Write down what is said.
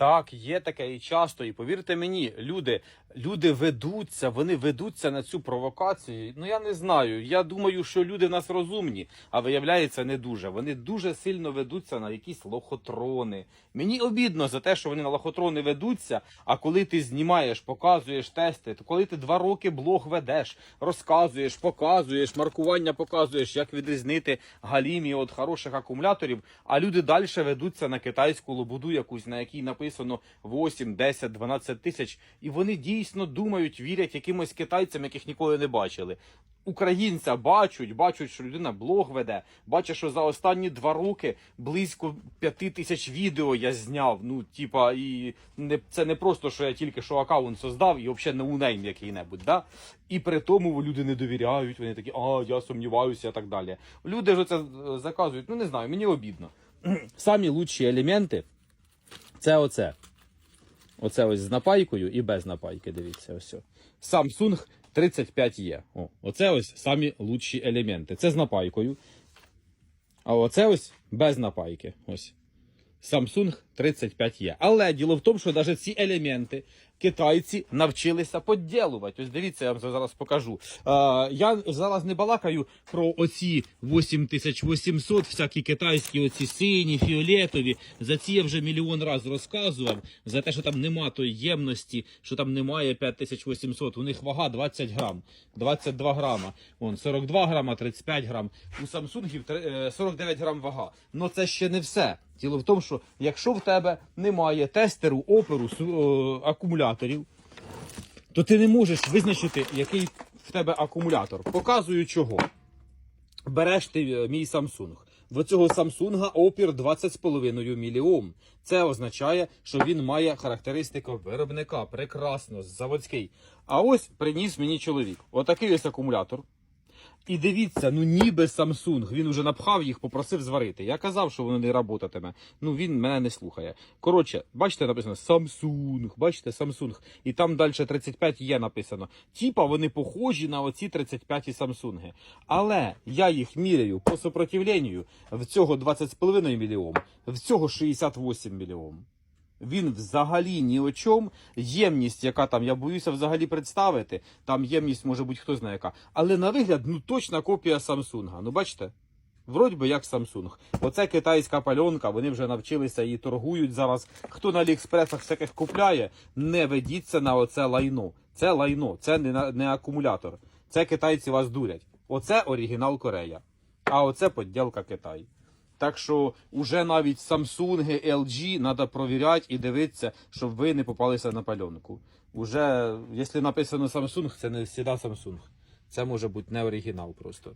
Так, є таке і часто. І повірте мені, люди, люди ведуться, вони ведуться на цю провокацію. Ну я не знаю. Я думаю, що люди в нас розумні, а виявляється, не дуже. Вони дуже сильно ведуться на якісь лохотрони. Мені обідно за те, що вони на лохотрони ведуться. А коли ти знімаєш, показуєш тести, то коли ти два роки блог ведеш, розказуєш, показуєш, маркування показуєш, як відрізнити галімі від хороших акумуляторів, а люди далі ведуться на китайську лобуду якусь, на якій написано 8, 10, 12 тисяч, і вони дійсно думають, вірять якимось китайцям, яких ніколи не бачили. Українця бачать, бачать, що людина блог веде, бачать, що за останні два роки близько п'яти тисяч відео я зняв. Ну, типа, і не це не просто, що я тільки що аккаунт создав і взагалі не унейм який-небудь. Да? І при тому люди не довіряють, вони такі, а я сумніваюся, і так далі. Люди ж це е, заказують. Ну не знаю, мені обідно. Самі лучші елементи це оце. Оце ось з напайкою і без напайки. Дивіться, ось. Samsung 35E. О, оце ось самі лучші елементи. Це з напайкою. А оце ось без напайки. Ось. Samsung 35E. Але діло в тому, що навіть ці елементи китайці навчилися поділувати. Ось дивіться, я вам зараз покажу. Е, я зараз не балакаю про оці 8800, всякі китайські, оці сині, фіолетові. За ці я вже мільйон раз розказував. За те, що там нема тої ємності, що там немає 5800. У них вага 20 грам, 22 грама. Вон 42 грама, 35 грам. У Samsung три- е, 49 грам вага. Но це ще не все. Діло в тому, що якщо в тебе немає тестеру, оперу, е, акумуляторів, то ти не можеш визначити, який в тебе акумулятор. Показую чого. Береш ти е, мій Samsung. В цього Samsung опір 20,5 міліом. Це означає, що він має характеристику виробника. Прекрасно, заводський. А ось приніс мені чоловік. Отакий ось акумулятор. І дивіться, ну ніби Samsung, він уже напхав їх, попросив зварити. Я казав, що воно не працюватиме. Ну він мене не слухає. Коротше, бачите, написано Samsung, бачите, Samsung. І там далі 35 є написано. Типа вони похожі на оці 35 Samsung. Але я їх міряю по сопротивленню. В цього 20,5 мільйом, в цього 68 мільйом. Він взагалі ні о чому. Ємність, яка там, я боюся взагалі представити. Там ємність може бути хто знає яка. Але на вигляд, ну точна копія Samsung. Ну бачите? Вроді би як Samsung. Оце китайська пальонка, вони вже навчилися її торгують зараз. Хто на Аліекспресах всяких купляє, не ведіться на оце лайно. Це лайно, це не, не акумулятор. Це китайці вас дурять. Оце оригінал Корея. А оце подділка Китай. Так що вже навіть Samsung, LG треба провіряти і дивитися, щоб ви не попалися на пальонку. Уже, якщо написано Samsung, це не завжди Samsung. Це може бути не оригінал просто.